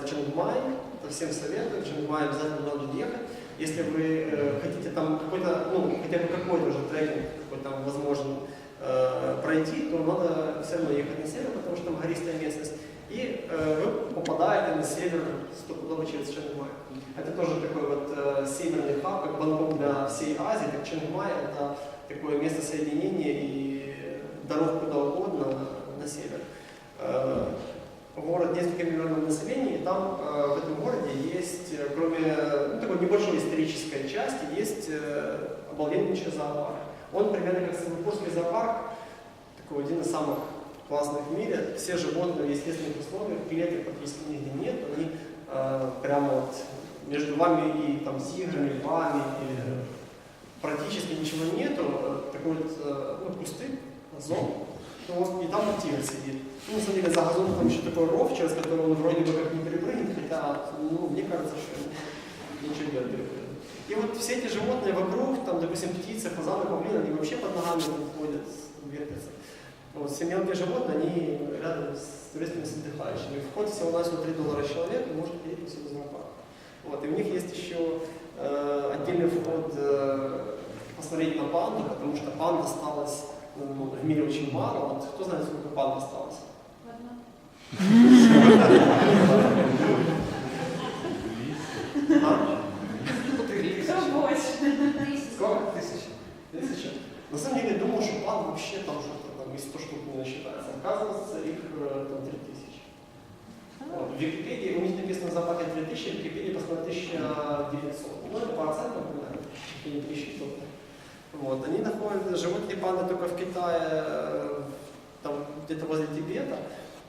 называется Чангмай. Это всем советую. В Чангмай обязательно надо ехать. Если вы э, хотите там какой-то, ну, хотя бы какой-то уже трекинг, какой там возможен э, пройти, то надо все равно ехать на север, потому что там гористая местность. И э, вы попадаете на север стопудово через Чангмай. Это тоже такой вот э, северный хаб, как Бангкок для всей Азии, так Чангмай это такое место соединения и дорог куда угодно на север. Э, город несколько миллионов населения, и там э, в этом городе есть, э, кроме ну, такой небольшой исторической части, есть э, обалденнейший зоопарк. Он примерно как Сингапурский зоопарк, такой один из самых классных в мире. Все животные в естественных условиях, клеток практически нигде нет, они э, прямо вот между вами и там тиграми, львами, и практически ничего нету, э, такой вот э, ну, пустырь, зон, вот, и там тигр сидит. Ну, на самом деле, за газоном там еще такой ров, через который он вроде бы как не перепрыгнет, хотя, ну, мне кажется, что ничего не перепрыгнет. И вот все эти животные вокруг, там, допустим, птицы, фазаны, павлины, они вообще под ногами ходят, вертятся. Вот, все мелкие животные, они рядом с туристами с отдыхающими. Вход всего-навсего 3 доллара человек, и может приехать сюда зоопарк. Вот, и у них есть еще э, отдельный вход э, посмотреть на панду, потому что панд осталось ну, в мире очень мало. Вот, кто знает, сколько панд осталось? Сколько? Тысяча. Тысяча. На самом деле, думал, что панд вообще там что-то там из 100 штук не насчитается. Оказывается, их э, там 3000. Вот. В Википедии у них написано за пакет 3000, в Википедии посмотрели 1900. Ну, это по оценкам, не 3000 точно. Вот. Они находят, живут эти панды только в Китае, э, там где-то возле Тибета.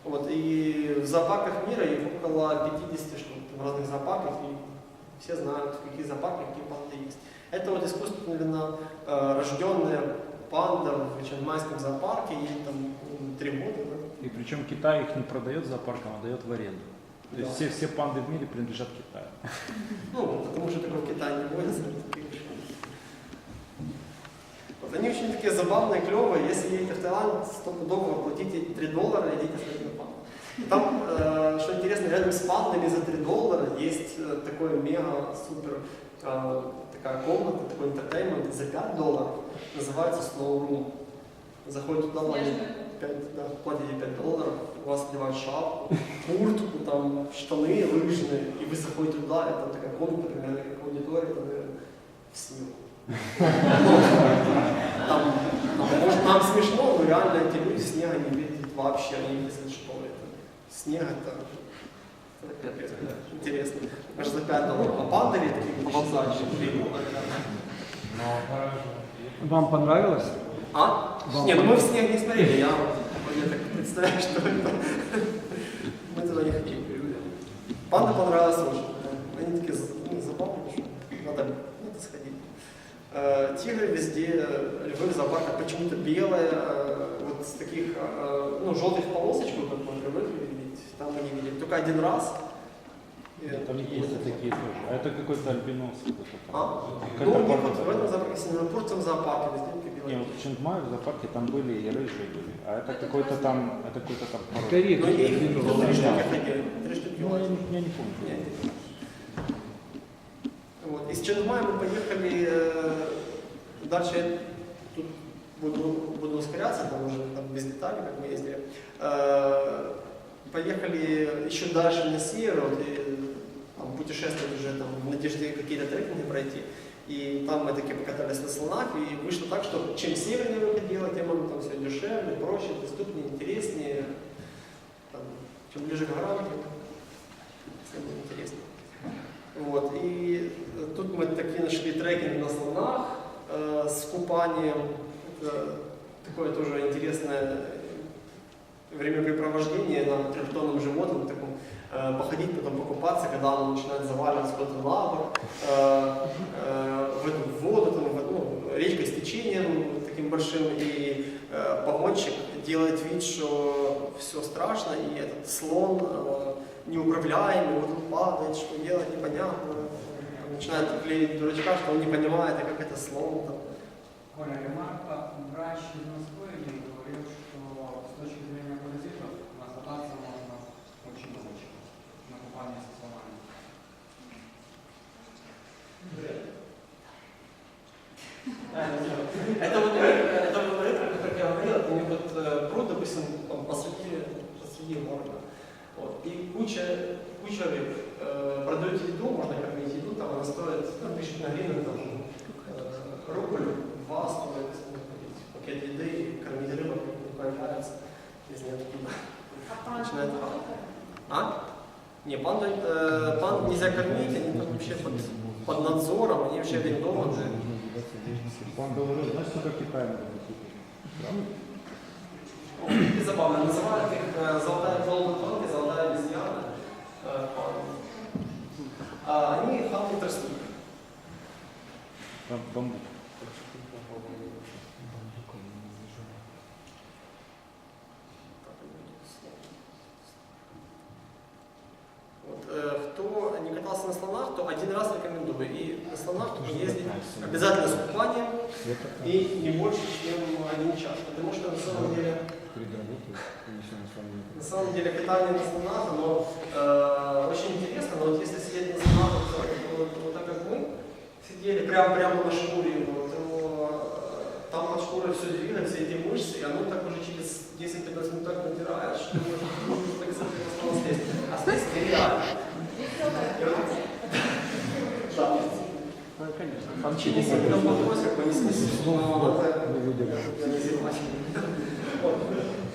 Вот. И в зоопарках мира их около 50 штук в разных зоопарках. И все знают, в каких зоопарках какие панды есть. Это вот искусственно э, рожденная панда в Чангмайском зоопарке, ей там три года. да. И причем Китай их не продает зоопаркам, а дает в аренду. То есть Да. все, все панды в мире принадлежат Китаю. Ну, потому что такого в Китае не водится. Вот они очень такие забавные, клевые. Если едете в Таиланд, стопудово платите 3 доллара, идите смотреть на панду. И Там, э, что интересно, рядом с пандами за 3 доллара есть э, такое мега-супер э, такая комната, такой интертеймент за 5 долларов. Называется Snow Room. Заходите туда, платите 5, да, платите 5 долларов, у вас одевают шапку, куртку, там, штаны лыжные, и вы заходите туда, это такая комната, примерно как аудитория, наверное, в снегу. Там, там, может, нам смешно, но реально эти люди снега не видят вообще, они не видят, что это. Снег это, интересно. Аж за 5 долларов. А пандали такие поползающие. Вам понравилось? А? Вам Не, ну мы в снег не смотрели, я, я так представляю, что это. Мы туда не ходили. Панда понравилась очень. Они такие ну, забавные, что надо, надо сходить. Э, Тигры везде, львы в зоопарках почему-то белые, э, вот с таких, э, ну, желтых полосочек, как мы привыкли видеть, там мы не видели. Только один раз. И Там есть такие тоже. А это какой-то альбинос. какой-то. А? Ну, них вот в этом зоопарке, сингапурцем зоопарке, везде только Не, белые. вот в Чингмае в зоопарке там были и рыжие были. А это какой-то там, это какой-то там порода. Корректно. Ну, три штуки ходили, три штуки Ну, я, не- я не помню. Нет. Из Чангмая мы поехали дальше. Тут буду, буду ускоряться, там уже там, без деталей, как мы ездили. Поехали еще дальше на север, вот, и, там, путешествовать уже там, в надежде какие-то трекинги пройти. И там мы таки покатались на слонах, и вышло так, что чем севернее выходило, тем оно там все дешевле, проще, доступнее, интереснее. Там, чем ближе к горам, тем всем было интереснее. Вот, и э, тут мы такие нашли трекинг на слонах э, с купанием. Такое тоже интересное времяпрепровождение на трехтонном животном, таком, э, походить, потом покупаться, когда оно начинает заваливаться куда-то бок, э, э, в эту воду, там, ну, речка с течением таким большим, и э, погонщик делает вид, что все страшно, и этот слон э, неуправляемый, вот он падает, что делать непонятно, начинает клеить дурачка, что он не понимает, а как это слон там. Коля, ремарка, врач из Москвы мне говорил, что с точки зрения паразитов насмотаться можно очень много чего. компания со словами. Это вот, это вот, как я говорил, это у них вот э, пруд, допустим, там посреди, посреди города. Вот, и куча, куча рыб. Э, Продаете еду, можно кормить еду, там она стоит, ну, пишет на гривен, там, рубль, два стоит, купить пакет еды и кормить рыбу, не появляется, из ниоткуда. Начинает А? Не, панду, э, панд нельзя кормить, они там вообще под, под надзором, они вообще арендованы. Он говорил, знаешь, сколько Китай И забавно, называют их золотая золотая панка, золотая обезьяна. А они хавают тростник. Бамбук. Вот, э, кто не катался на слонах, то один раз рекомендую. И на слонах только ездить обязательно с купанием и не больше, чем один час. Потому что на самом деле На самом деле катание на слонах, оно э, очень интересно, но вот если сидеть на слонах вот, вот, вот так как сидели прямо прямо на шкуре, вот, то там под шкурой все двигается, эти мышцы, и оно так уже через 10-15 минут так натирает, что можно так сказать, слезть. А здесь нереально. И вот- Да. Там через 10 минут подбрось, как бы не снесли, но это я не зевать. Вот.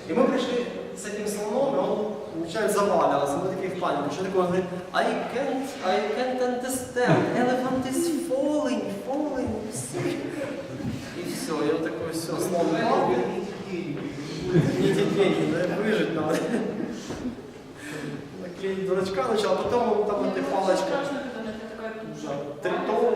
И мы пришли с этим слоном, и он начинает заваливаться, мы такие в панике. Что такое? Он говорит, I can't, I can't understand, elephant is Наклеить дурачка начал, а потом там этой палочкой. Тритон,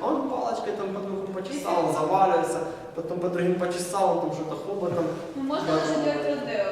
а он палочкой там под руку почесал, заваливается, потом под другим почесал, там что-то хоботом. Ну, можно даже делать 3D,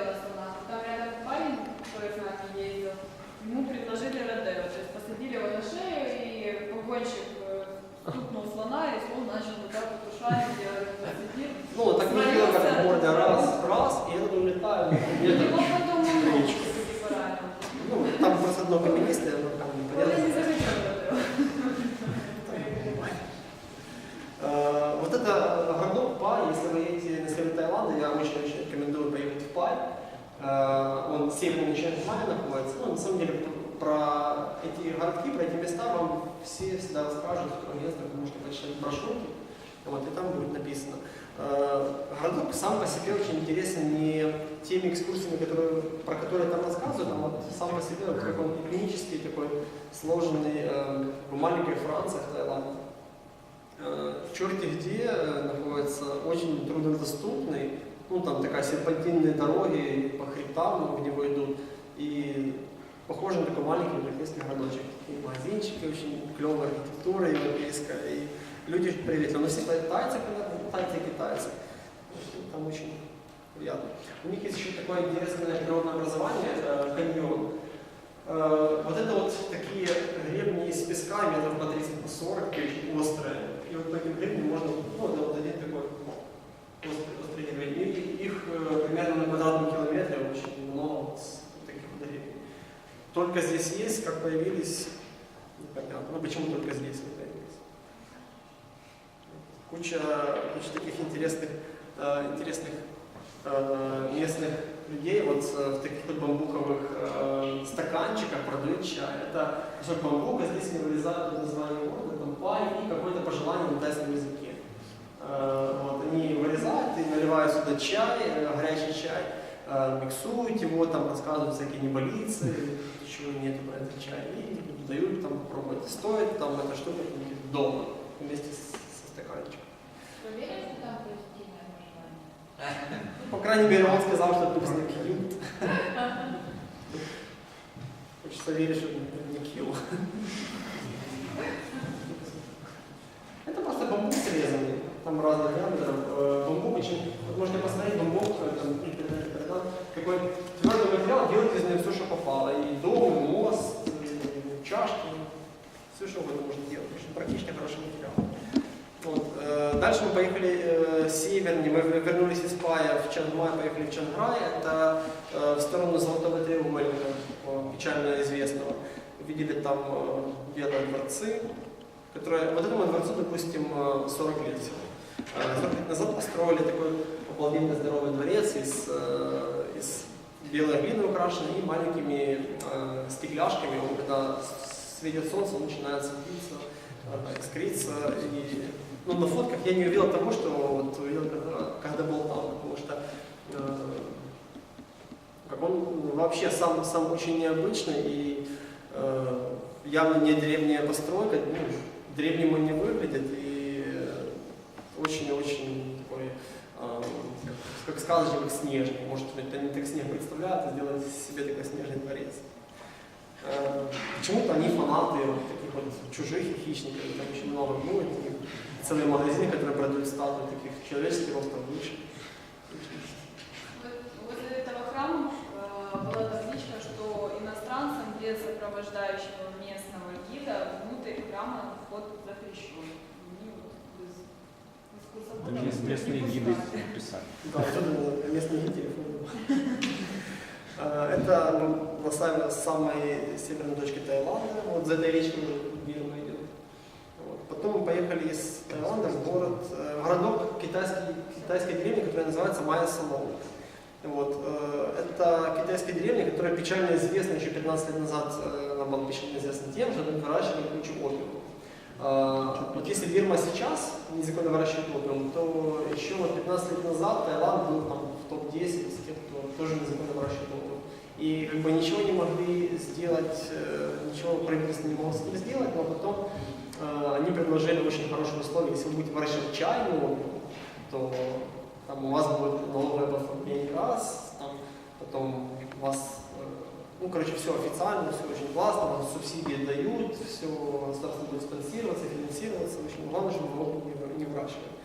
Он севернее Чангмая находится. Ну, на самом деле, про эти городки, про эти места вам все всегда расскажут, в место, вы можете почитать брошюрки, вот, и там будет написано. Э, Городок сам по себе очень интересен не теми экскурсиями, которые, про которые там рассказывают, а вот сам по себе, как он клинический такой сложенный, э, в маленькой Франции, в Таиланде. Э, в черте где э, находится очень труднодоступный, ну там такая серпантинные дороги по хребтам в него идут, и похоже на такой маленький европейский городочек. И магазинчики очень клевая архитектура европейская, и люди приветливые. Но все тайцы, ну, тайцы китайцы. Там очень приятно. У них есть еще такое интересное природное образование, это каньон. Э, Вот это вот такие гребни из песка, метров по 30 по 40, очень острые. И вот по этим гребням можно, ну, это вот острый, острый гребень. И их э, примерно на квадратном километре очень много вот таких вот гребней. Только здесь есть, как появились, непонятно. Ну почему только здесь они появились. Куча, куча таких интересных, э, интересных э, местных людей вот э, в таких вот бамбуковых э, стаканчиках продают чай. Это кусок бамбука, здесь они вырезают название города, там пай и какое-то пожелание на тайском языке. Э, вот, они вырезают и наливают сюда чай, э, горячий чай, э, миксуют его, там рассказывают всякие неболицы, чего нет про этот чай, и дают там попробовать. Стоит там эта штука дома вместе с, со стаканчиком. Что там? Ну, По крайней мере, он сказал, что написано кьют. Хочется верить, что это не кью. Это просто бамбук срезанный, там разных диаметров. Э, Бамбук очень, вот можете посмотреть, бамбук, э, там, интернет, тогда, какой твердый материал, делает из него все, что попало. И дом, и мост, и чашки, все, что угодно можно делать. Очень практичный, хороший материал. Вот. э, Дальше мы поехали э, севернее, мы вернулись из Пая в Чангмай, поехали в Чанграй, это э, в сторону Золотого треугольника печально известного. Увидели там э, белые дворцы, которые, вот этому дворцу, допустим, э, 40 лет всего. Э, 40 лет назад построили такой обалденно здоровый дворец из, э, из белой глины украшенный и маленькими э, стекляшками. Он когда светит солнце, он начинает светиться, э, искриться. И, ну, на фотках я не увидел того, что вот увидел, когда, когда был там, потому что э, как он вообще сам, сам очень необычный и э, явно не древняя постройка, ну, древним он не выглядит и э, очень-очень такой, э, как, сказочный, как снежный. Может они так снег представляют и сделают себе такой снежный дворец. Э, Почему-то они фанаты вот таких вот чужих хищников, там очень много будет. и Целые магазины, которые продают статуи таких человеческих ростом выше. Возле этого храма э, была табличка, что иностранцам без сопровождающего местного гида внутрь храма вход запрещен. Они вот без экскурсовода Да, местные гиды пускают. написали. Да, особенно местные телефон. А, Это ну, на самой, самой северной точке Таиланда, вот за этой речкой Бирма идет. Вот. Потом мы поехали из Таиланда в город, э, городок китайский, китайской деревни, которая называется Майя Самоу. Вот. э, Это китайская деревня, которая печально известна еще 15 лет назад, э, она была печально известна тем, что они выращивали кучу опиума. А, Вот если Бирма сейчас незаконно выращивает опиум, то еще вот 15 лет назад Таиланд был там в топ-10 из тех, кто тоже незаконно выращивает опиум. И как бы ничего не могли сделать, э, ничего правительство не могло с этим сделать, но потом э, они предложили очень хорошие условия. Если вы будете выращивать чайную то там у вас будет налоговое оформление раз, там, потом у вас, ну, короче, все официально, все очень классно, субсидии дают, все государство будет спонсироваться, финансироваться, в общем, главное, чтобы опыт не, не выращивали.